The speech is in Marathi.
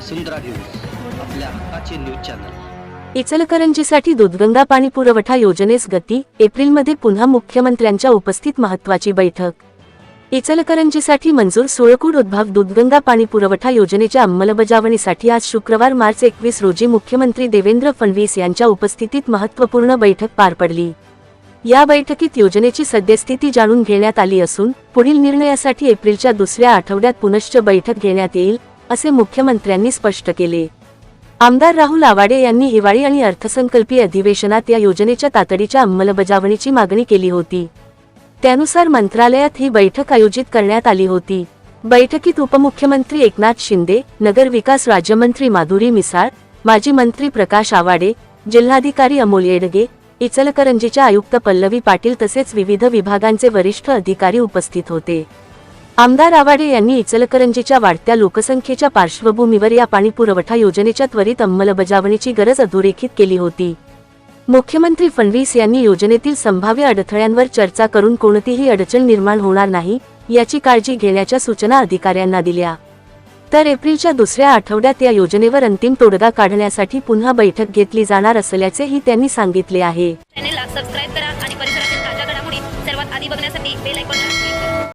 वसुंधरा न्यूज आपल्या हक्काचे न्यूज चॅनल. इचलकरंजीसाठी दूधगंगा पाणी पुरवठा योजनेस गती एप्रिलमध्ये पुन्हा मुख्यमंत्र्यांच्या उपस्थित महत्वाची बैठक. इचलकरंजीसाठी मंजूर सुळकूड उद्भाग दूधगंगा पाणी पुरवठा योजनेच्या अंमलबजावणीसाठी आज शुक्रवार मार्च एकवीस रोजी मुख्यमंत्री देवेंद्र फडणवीस यांच्या उपस्थितीत महत्त्वपूर्ण बैठक पार पडली. या बैठकीत योजनेची सद्यस्थिती जाणून घेण्यात आली असून पुढील निर्णयासाठी एप्रिलच्या दुसऱ्या आठवड्यात पुनश्च बैठक घेण्यात येईल असे मुख्यमंत्र्यांनी स्पष्ट केले. आमदार राहुल आवाडे यांनी हिवाळी आणि अर्थसंकल्पीय अधिवेशनात या योजनेच्या तातडीच्या अंमलबजावणीची मागणी केली होती. त्यानुसार मंत्रालयात ही बैठक आयोजित करण्यात आली होती. बैठकीत उपमुख्यमंत्री एकनाथ शिंदे नगर विकास राज्यमंत्री माधुरी मिसाळ माजी मंत्री प्रकाश आवाडे जिल्हाधिकारी अमोल येडगे इचलकरंजीच्या आयुक्त पल्लवी पाटील तसेच विविध विभागांचे वरिष्ठ अधिकारी उपस्थित होते. आमदार आवाडे यांनी इचलकरंजीच्या वाढत्या लोकसंख्येच्या पार्श्वभूमीवर या पाणी पुरवठा योजनेच्या त्वरित अंमलबजावणीची गरज अधोरेखित केली होती. मुख्यमंत्री फडणवीस यांनी योजनेतील संभाव्य अडथळ्यांवर चर्चा करून कोणतीही अडचण निर्माण होणार नाही याची काळजी घेण्याच्या सूचना अधिकाऱ्यांना दिल्या. तर एप्रिलच्या दुसऱ्या आठवड्यात या योजनेवर अंतिम तोडगा काढण्यासाठी पुन्हा बैठक घेतली जाणार असल्याचेही त्यांनी सांगितले आहे.